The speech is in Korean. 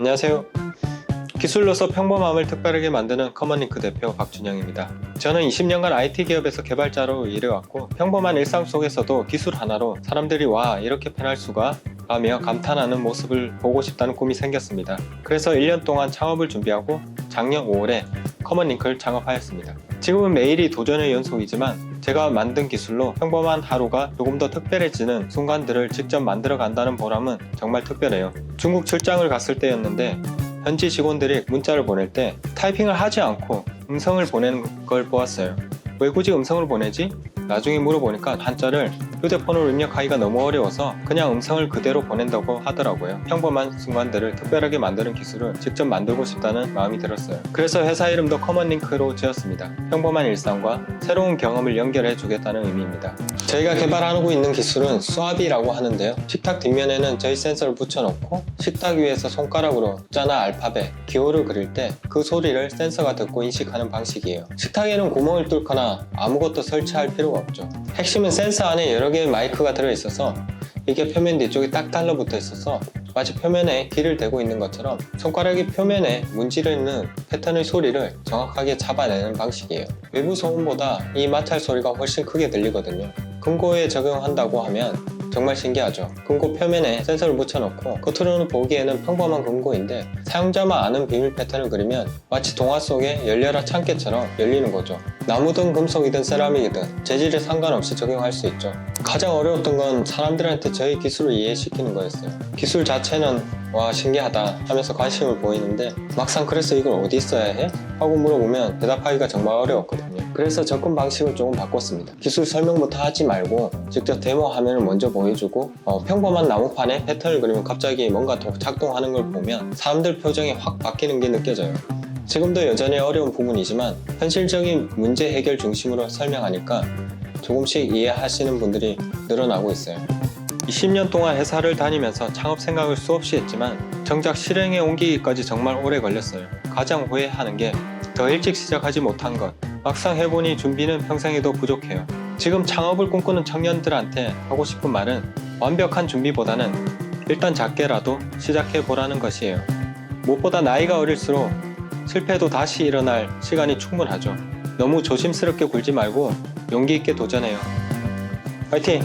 안녕하세요. 기술로서 평범함을 특별하게 만드는 커먼링크 대표 박준영입니다. 저는 20년간 IT 기업에서 개발자로 일해왔고 평범한 일상 속에서도 기술 하나로 사람들이 와 이렇게 편할 수가 라며 감탄하는 모습을 보고 싶다는 꿈이 생겼습니다. 그래서 1년 동안 창업을 준비하고 작년 5월에 커먼링크를 창업하였습니다. 지금은 매일이 도전의 연속이지만 제가 만든 기술로 평범한 하루가 조금 더 특별해지는 순간들을 직접 만들어 간다는 보람은 정말 특별해요. 중국 출장을 갔을 때였는데 현지 직원들이 문자를 보낼 때 타이핑을 하지 않고 음성을 보내는 걸 보았어요. 왜 굳이 음성을 보내지? 나중에 물어보니까 한자를 휴대폰으로 입력하기가 너무 어려워서 그냥 음성을 그대로 보낸다고 하더라고요. 평범한 순간들을 특별하게 만드는 기술을 직접 만들고 싶다는 마음이 들었어요. 그래서 회사 이름도 커먼링크로 지었습니다. 평범한 일상과 새로운 경험을 연결해 주겠다는 의미입니다. 저희가 개발하고 있는 기술은 수압이라고 하는데요. 식탁 뒷면에는 저희 센서를 붙여놓고 식탁 위에서 손가락으로 숫자나 알파벳, 기호를 그릴 때 그 소리를 센서가 듣고 인식하는 방식이에요. 식탁에는 구멍을 뚫거나 아무것도 설치할 필요가 없죠. 핵심은 센서 안에 여러 개의 마이크가 들어있어서 이게 표면 뒤쪽에 딱 달라붙어 있어서 마치 표면에 길을 대고 있는 것처럼 손가락이 표면에 문지르는 패턴의 소리를 정확하게 잡아내는 방식이에요. 외부 소음보다 이 마찰 소리가 훨씬 크게 들리거든요. 금고에 적용한다고 하면 정말 신기하죠. 금고 표면에 센서를 붙여놓고 겉으로는 보기에는 평범한 금고인데 사용자만 아는 비밀 패턴을 그리면 마치 동화 속의 열려라 창깨처럼 열리는 거죠. 나무든 금속이든 세라믹이든 재질에 상관없이 적용할 수 있죠. 가장 어려웠던 건 사람들한테 저희 기술을 이해시키는 거였어요. 기술 자체는 와 신기하다 하면서 관심을 보이는데 막상 그래서 이걸 어디 써야 해? 하고 물어보면 대답하기가 정말 어려웠거든요. 그래서 접근 방식을 조금 바꿨습니다. 기술 설명부터 하지 말고 직접 데모 화면을 먼저 보여주고 어, 평범한 나무판에 패턴을 그리면 갑자기 뭔가 더 작동하는 걸 보면 사람들 표정이 확 바뀌는 게 느껴져요. 지금도 여전히 어려운 부분이지만 현실적인 문제 해결 중심으로 설명하니까 조금씩 이해하시는 분들이 늘어나고 있어요. 20년 동안 회사를 다니면서 창업 생각을 수없이 했지만 정작 실행에 옮기기까지 정말 오래 걸렸어요. 가장 후회하는 게 더 일찍 시작하지 못한 것. 막상 해보니 준비는 평생에도 부족해요. 지금 창업을 꿈꾸는 청년들한테 하고 싶은 말은 완벽한 준비보다는 일단 작게라도 시작해 보라는 것이에요. 무엇보다 나이가 어릴수록 실패도 다시 일어날 시간이 충분하죠. 너무 조심스럽게 굴지 말고 용기 있게 도전해요. 화이팅!